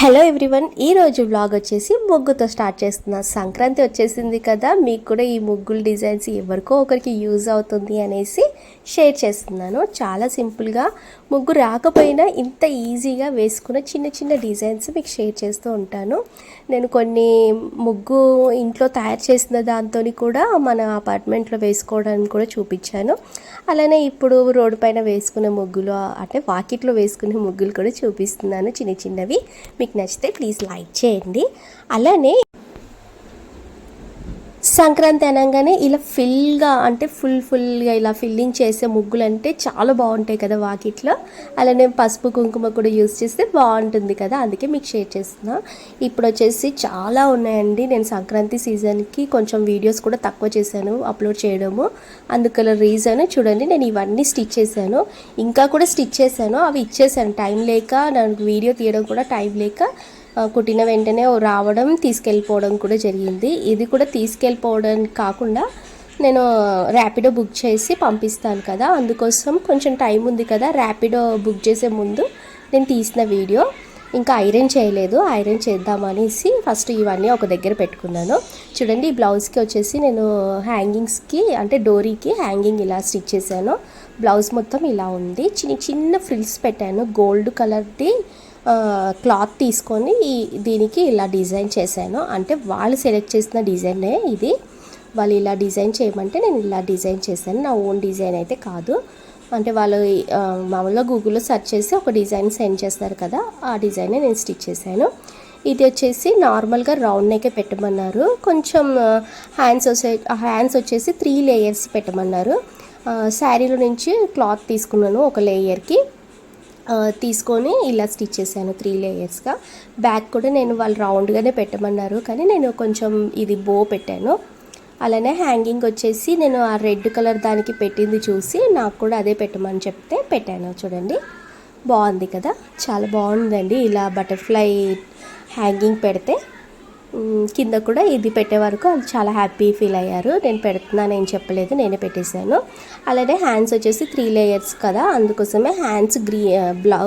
Hello everyone ఈ రోజు blog వచ్చేసి ముగ్గుతో స్టార్ట్ చేస్తున్నా. సంక్రాంతి వచ్చేసింది కదా మీకు కూడా ఈ ముగ్గులు డిజైన్స్ ఎవరికో ఒకరికి యూజ్ అవుతుంది అనేసి షేర్ చేస్తున్నాను. చాలా సింపుల్గా ముగ్గు రాకపోయినా ఇంత ఈజీగా వేసుకున్న చిన్న చిన్న డిజైన్స్ మీకు షేర్ చేస్తూ ఉంటాను. నేను కొన్ని ముగ్గు ఇంట్లో తయారు చేసిన దాంతో కూడా మన అపార్ట్మెంట్లో వేసుకోవడానికి కూడా చూపించాను. అలానే ఇప్పుడు రోడ్డు పైన వేసుకునే ముగ్గులు అంటే వాకిట్లో వేసుకునే ముగ్గులు కూడా చూపిస్తున్నాను చిన్న చిన్నవి. మీకు నచ్చితే ప్లీజ్ లైక్ చేయండి. అలానే సంక్రాంతి అనగానే ఇలా ఫిల్గా అంటే ఫుల్ ఫుల్గా ఇలా ఫిల్లింగ్ చేసే ముగ్గులు అంటే చాలా బాగుంటాయి కదా వాకిట్లో. అలానే పసుపు కుంకుమ కూడా యూస్ చేస్తే బాగుంటుంది కదా అందుకే మీకు షేర్ చేస్తున్నా. ఇప్పుడు వచ్చేసి చాలా ఉన్నాయండి. నేను సంక్రాంతి సీజన్కి కొంచెం వీడియోస్ కూడా తక్కువ చేశాను అప్లోడ్ చేయడము. అందుకల రీజన్ చూడండి నేను ఇవన్నీ స్టిచ్ చేశాను. ఇంకా కూడా స్టిచ్ చేశాను అవి ఇచ్చేసాను టైం లేక నాకు వీడియో తీయడం కూడా టైం లేక కుట్టిన వెంటనే రావడం తీసుకెళ్ళిపోవడం కూడా జరిగింది. ఇది కూడా తీసుకెళ్ళిపోవడం కాకుండా నేను ర్యాపిడో బుక్ చేసి పంపిస్తాను కదా. అందుకోసం కొంచెం టైం ఉంది కదా ర్యాపిడో బుక్ చేసే ముందు నేను తీసిన వీడియో. ఇంకా ఐరన్ చేయలేదు ఐరన్ చేద్దామనేసి ఫస్ట్ ఇవన్నీ ఒక దగ్గర పెట్టుకున్నాను. చూడండి ఈ బ్లౌజ్కి వచ్చేసి నేను హ్యాంగింగ్స్కి అంటే డోరీకి హ్యాంగింగ్ ఇలా స్టిచ్ చేశాను. బ్లౌజ్ మొత్తం ఇలా ఉంది. చిన్న చిన్న ఫ్రిల్స్ పెట్టాను. గోల్డ్ కలర్ది క్లాత్ తీసుకొని ఈ- దీనికి ఇలా డిజైన్ చేశాను. అంటే వాళ్ళు సెలెక్ట్ చేసిన డిజైనే ఇది. వాళ్ళు ఇలా డిజైన్ చేయమంటే నేను ఇలా డిజైన్ చేశాను. నా ఓన్ డిజైన్ అయితే కాదు. అంటే వాళ్ళు మామూలుగా గూగుల్లో సెర్చ్ చేసి ఒక డిజైన్ సెండ్ చేస్తారు కదా ఆ డిజైనే నేను స్టిచ్ చేశాను. ఇది వచ్చేసి నార్మల్గా రౌండ్ నెక్కే పెట్టమన్నారు. కొంచెం హ్యాండ్స్ వచ్చే హ్యాండ్స్ వచ్చేసి త్రీ లేయర్స్ పెట్టమన్నారు. శారీలో నుంచి క్లాత్ తీసుకున్నాను ఒక లేయర్కి. తీసుకొని ఇలా స్టిచ్ చేశాను త్రీ లేయర్స్గా. బ్యాక్ కూడా నేను వాళ్ళు రౌండ్గానే పెట్టమన్నారు కానీ నేను కొంచెం ఇది బో పెట్టాను. అలానే హ్యాంగింగ్ వచ్చేసి నేను ఆ రెడ్ కలర్ దానికి పెట్టింది చూసి నాకు కూడా అదే పెట్టమని చెప్తే పెట్టాను చూడండి. బాగుంది కదా? చాలా బాగుందండి ఇలా బటర్ఫ్లై హ్యాంగింగ్ పెడితే. కింద కూడా ఇది పెట్టే వరకు వాళ్ళు చాలా హ్యాపీ ఫీల్ అయ్యారు. నేను పెడుతున్నాను ఏం చెప్పలేదు నేనే పెట్టేశాను. అలానే హ్యాండ్స్ వచ్చేసి త్రీ లేయర్స్ కదా అందుకోసమే హ్యాండ్స్ గ్రీ బ్లౌ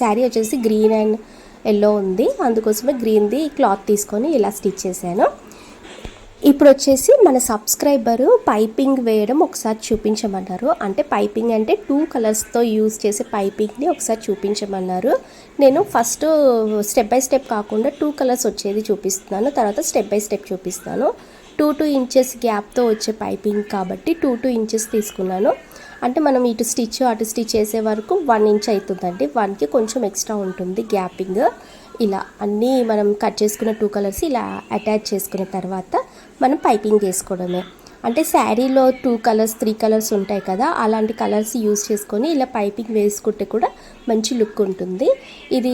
శారీ వచ్చేసి గ్రీన్ అండ్ ఎల్లో ఉంది. అందుకోసమే గ్రీన్ది క్లాత్ తీసుకొని ఇలా స్టిచ్ చేశాను. ఇప్పుడు వచ్చేసి మన సబ్స్క్రైబరు పైపింగ్ వేయడం ఒకసారి చూపించమన్నారు. అంటే పైపింగ్ అంటే టూ కలర్స్తో యూజ్ చేసే పైపింగ్ని ఒకసారి చూపించమన్నారు. నేను ఫస్ట్ స్టెప్ బై స్టెప్ కాకుండా టూ కలర్స్ వచ్చేది చూపిస్తున్నాను. తర్వాత స్టెప్ బై స్టెప్ చూపిస్తాను టూ టూ ఇంచెస్ గ్యాప్తో వచ్చే పైపింగ్ కాబట్టి టూ టూ ఇంచెస్ తీసుకున్నాను. అంటే మనం ఇటు స్టిచ్ అటు స్టిచ్ చేసే వరకు వన్ ఇంచ్ అవుతుందండి వన్కి కొంచెం ఎక్స్ట్రా ఉంటుంది గ్యాపింగ్. ఇలా అన్నీ మనం కట్ చేసుకున్న టూ కలర్స్ ఇలా అటాచ్ చేసుకున్న తర్వాత మనం పైపింగ్ చేసుకోవడమే. అంటే శారీలో టూ కలర్స్ త్రీ కలర్స్ ఉంటాయి కదా అలాంటి కలర్స్ యూస్ చేసుకొని ఇలా పైపింగ్ వేసుకుంటే కూడా మంచి లుక్ ఉంటుంది. ఇది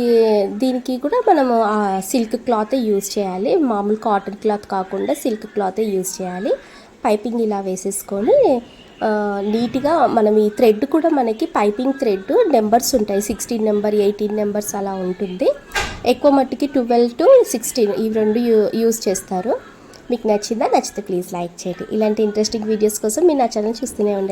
దీనికి కూడా మనము ఆ సిల్క్ క్లాతే యూస్ చేయాలి. మామూలు కాటన్ క్లాత్ కాకుండా సిల్క్ క్లాతే యూస్ చేయాలి. పైపింగ్ ఇలా వేసేసుకొని నీట్గా మనం ఈ థ్రెడ్ కూడా మనకి పైపింగ్ థ్రెడ్ నెంబర్స్ ఉంటాయి. సిక్స్టీన్ నెంబర్ ఎయిటీన్ నెంబర్స్ అలా ఉంటుంది. ఎక్కువ మట్టుకి ట్వెల్వ్ టు సిక్స్టీన్ ఈ రెండు యూ యూస్ చేస్తారు. మీకు నచ్చిందా? నచ్చితే ప్లీజ్ లైక్ చేయండి. ఇలాంటి ఇంట్రెస్టింగ్ వీడియోస్ కోసం మీరు నా ఛానల్ చూస్తూనే ఉండండి.